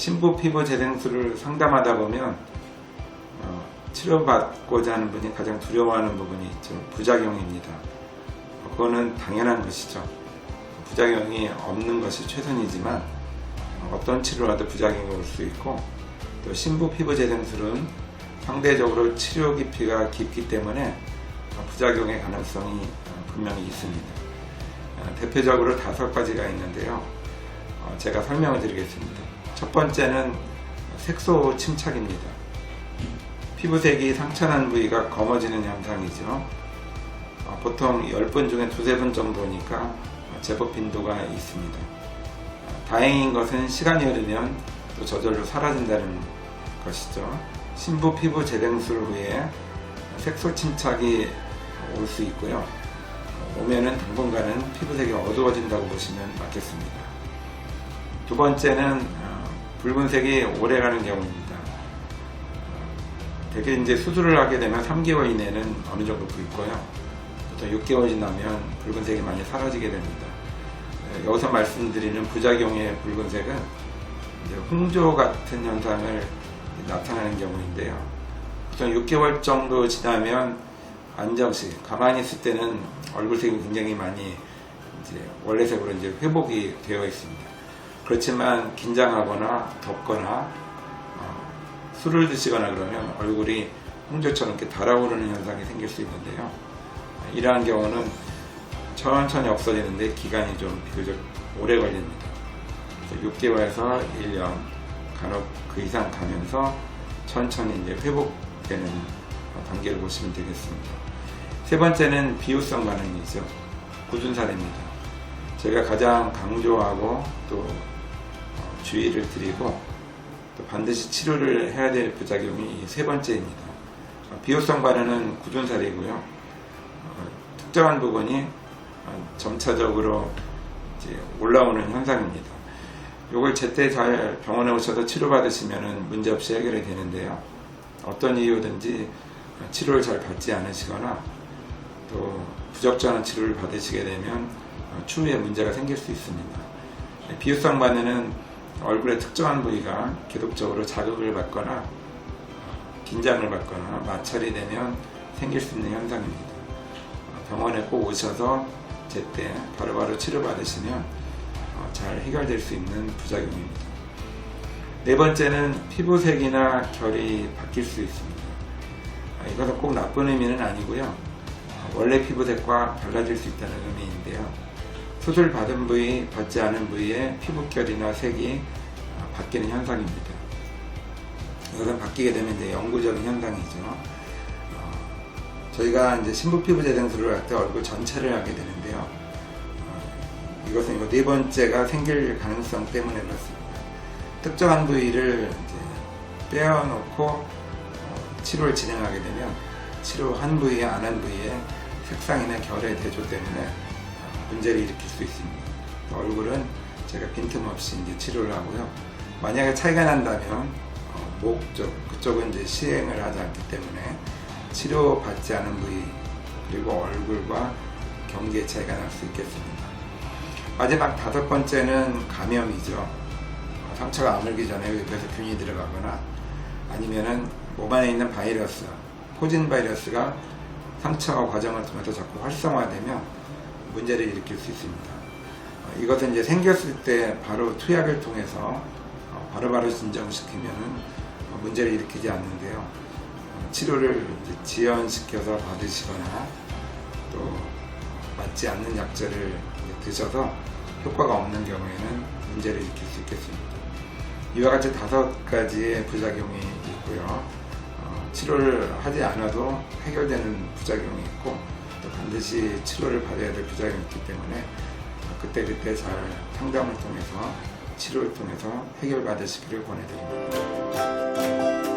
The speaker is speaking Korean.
신부 피부 재생술을 상담하다 보면 어, 치료받고자 하는 분이 가장 두려워하는 부분이 있죠. 부작용입니다. 어, 그거는 당연한 것이죠. 부작용이 없는 것이 최선이지만 어, 어떤 치료를 하도 부작용이 올 수 있고 또 신부 피부 재생술은 상대적으로 치료 깊이가 깊기 때문에 어, 부작용의 가능성이 어, 분명히 있습니다. 어, 대표적으로 다섯 가지가 있는데요. 어, 제가 설명을 드리겠습니다. 첫 번째는 색소 침착입니다. 피부색이 상처난 부위가 검어지는 현상이죠. 어, 보통 10분 중에 두세 분 정도니까 어, 제법 빈도가 있습니다. 어, 다행인 것은 시간이 흐르면 또 저절로 사라진다는 것이죠. 신부 피부 재생술 후에 색소 침착이 올 수 있고요. 어, 오면은 당분간은 피부색이 어두워진다고 보시면 맞겠습니다. 두 번째는 어, 붉은색이 오래가는 경우입니다. 어, 대개 이제 수술을 하게 되면 3개월 이내는 어느 정도 붉고요. 보통 6개월 지나면 붉은색이 많이 사라지게 됩니다. 네, 여기서 말씀드리는 부작용의 붉은색은 홍조 같은 현상을 나타나는 경우인데요. 보통 6개월 정도 지나면 안정시 가만히 있을 때는 얼굴색이 굉장히 많이 원래색으로 이제 회복이 되어 있습니다. 그렇지만 긴장하거나 덥거나 어, 술을 드시거나 그러면 얼굴이 홍조처럼 이렇게 달아오르는 현상이 생길 수 있는데요. 이러한 경우는 천천히 없어지는데 기간이 좀 비교적 오래 걸립니다. 6개월에서 1년 간혹 그 이상 가면서 천천히 이제 회복되는 단계를 보시면 되겠습니다. 세 번째는 비유성 반응이죠. 굳은 살입니다. 제가 가장 강조하고 또 어, 주의를 드리고 또 반드시 치료를 해야 될 부작용이 이세 번째입니다. 어, 비효성 반응은 굳은 살이고요. 어, 특정한 부분이 어, 점차적으로 올라오는 현상입니다. 이걸 제때 잘 병원에 오셔서 치료받으시면 문제없이 해결이 되는데요. 어떤 이유든지 치료를 잘 받지 않으시거나 또 부적절한 치료를 받으시게 되면 어, 추후에 문제가 생길 수 있습니다. 비유성 반응은 얼굴의 특정한 부위가 계속적으로 자극을 받거나 어, 긴장을 받거나 마찰이 되면 생길 수 있는 현상입니다. 어, 병원에 꼭 오셔서 제때 바로바로 치료받으시면 어, 잘 해결될 수 있는 부작용입니다. 네 번째는 피부색이나 결이 바뀔 수 있습니다. 아, 이것은 꼭 나쁜 의미는 아니고요. 어, 원래 피부색과 달라질 수 있다는 의미인데요. 수술 받은 부위, 받지 않은 부위의 피부결이나 색이 어, 바뀌는 현상입니다. 이것은 바뀌게 되면 이제 영구적인 현상이죠. 어, 저희가 이제 신부 피부 재생술을 할 때 얼굴 전체를 하게 되는데요. 어, 이것은 이거 네 번째가 생길 가능성 때문에 그렇습니다. 특정한 부위를 빼어놓고 어, 치료를 진행하게 되면 치료 한 부위에 안 한 부위에 색상이나 결의 대조 때문에 어, 문제를 일으킬 수 있습니다. 얼굴은 제가 빈틈없이 이제 치료를 하고요. 만약에 차이가 난다면 어, 목 쪽, 그쪽은 이제 시행을 하지 않기 때문에 치료받지 않은 부위 그리고 얼굴과 경계의 차이가 날 수 있겠습니다. 마지막 다섯 번째는 감염이죠. 어, 상처가 아물기 전에 옆에서 균이 들어가거나 아니면은 몸 안에 있는 바이러스, 포진 바이러스가 상처 과정을 통해서 자꾸 활성화되면 문제를 일으킬 수 있습니다. 어, 이것은 이제 생겼을 때 바로 투약을 통해서 어, 바로바로 진정시키면은 어, 문제를 일으키지 않는데요. 어, 치료를 지연시켜서 받으시거나 또 맞지 않는 약제를 드셔서 효과가 없는 경우에는 문제를 일으킬 수 있겠습니다. 이와 같이 다섯 가지의 부작용이 있고요. 어, 치료를 하지 않아도 해결되는 부작용이 있고 또 반드시 치료를 받아야 될 부작용이 있기 때문에 그때그때 잘 상담을 통해서 치료를 통해서 해결받으시기를 권해드립니다.